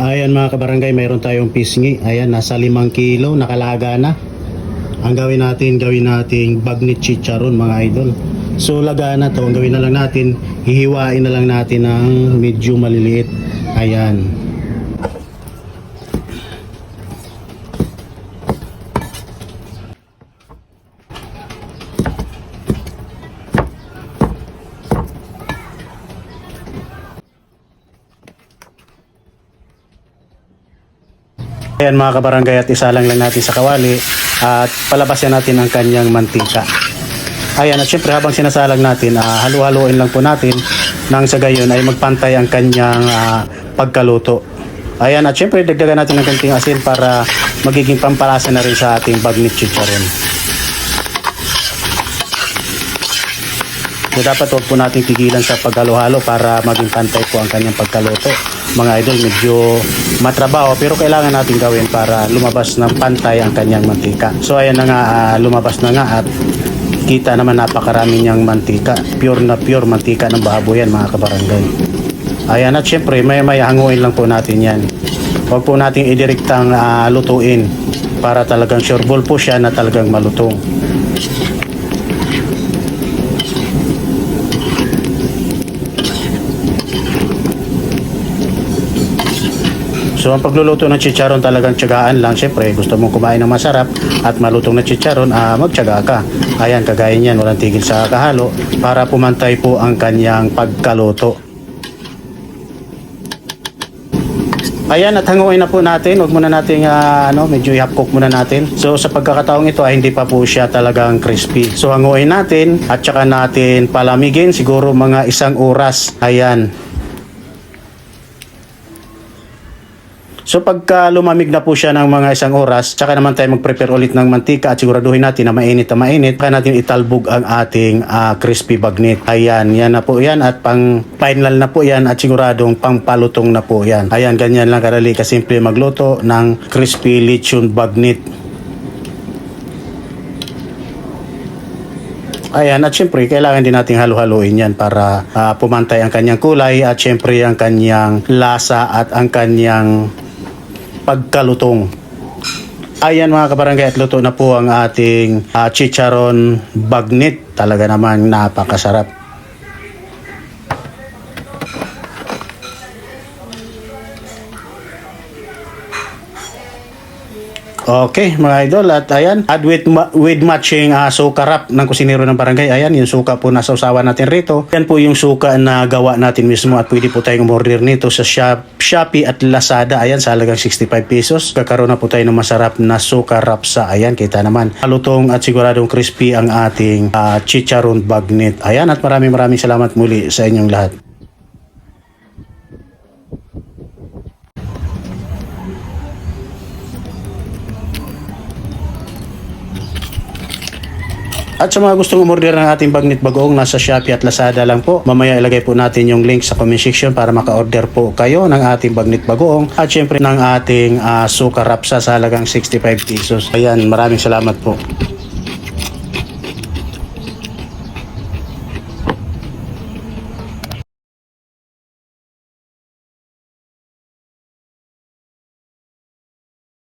Ayan mga kabarangay, mayroon tayong pisngi. Ayan, nasa 5 kilo, nakalaga na. Ang gawin natin, gawin nating bagnit chicharon mga idol. So laga na to, ang gawin na lang natin, hihiwain na lang natin ng medyo maliliit. Ayan. Ayan mga kabarangay at isa lang natin sa kawali at palabasin natin ang kanyang mantika. Ayan at syempre habang sinasalang natin, ah, halu-haluin lang po natin nang sa gayon ay magpantay ang kanyang ah, pagkaluto. Ayan at syempre dagdagan natin ng konting asin para magiging pampalasa na rin sa ating bagnit chicharon. So dapat huwag po natin tigilan sa paghalo-halo para maging pantay po ang kanyang pagkaluto. Mga idol, medyo matrabaho pero kailangan natin gawin para lumabas ng pantay ang kanyang mantika. So ayan na nga, ah, lumabas na nga at kita naman napakarami niyang mantika. Pure na pure mantika ng baboy yan mga kabarangay. Ayan at syempre may may hanguin lang po natin yan. Huwag po natin idirektang ah, lutuin para talagang sure ball po siya na talagang malutong. So ang pagluluto ng chicharon talagang tiyagaan lang. Siyempre, gusto mong kumain ng masarap at malutong na chicharon, ah, magtiyaga ka. Ayan, kagaya niyan, walang tigil sa kahalo para pumantay po ang kanyang pagkaluto. Ayan, at hanguin na po natin. Huwag muna natin, ah, ano, medyo i-half-cook muna natin. So, sa pagkakataong ito ay hindi pa po siya talagang crispy. So, hanguin natin at saka natin palamigin siguro mga isang oras. Ayan. So pagka lumamig na po siya ng mga isang oras, tsaka naman tayo mag-prepare ulit ng mantika at siguraduhin natin na mainit na mainit. Kaya natin italbog ang ating ah, crispy bagnit. Ayan, yan na po yan at pang final na po yan at siguradong pang palutong na po yan. Ayan, ganyan lang karali kasimple magluto ng crispy lechon bagnit. Ayan, at syempre, kailangan din nating halu-haluin yan para ah, pumantay ang kanyang kulay at syempre ang kanyang lasa at ang kanyang pagkalutong. Ayan mga kabarangay at luto na po ang ating ah, chicharon bagnit. Talaga naman napakasarap. Okay, mga idol. At ayan, at with, ma- with matching uh, suka wrap ng kusinero ng barangay. Ayan, yung suka po na sausawan natin rito. Yan po yung suka na gawa natin mismo at pwede po tayong umorder nito sa Shop, Shopee at Lazada. Ayan, sa halagang 65 pesos. Kakaroon na po tayo ng masarap na suka wrap sa ayan. Kita naman, halutong at siguradong crispy ang ating ah, chicharon bagnit. Ayan, at maraming maraming salamat muli sa inyong lahat. At sa mga gustong umorder ng ating bagnit bagoong nasa Shopee at Lazada lang po. Mamaya ilagay po natin yung link sa comment section para maka-order po kayo ng ating bagnit bagoong at syempre ng ating uh, suka rapsa sa halagang 65 pesos. Ayan, maraming salamat po.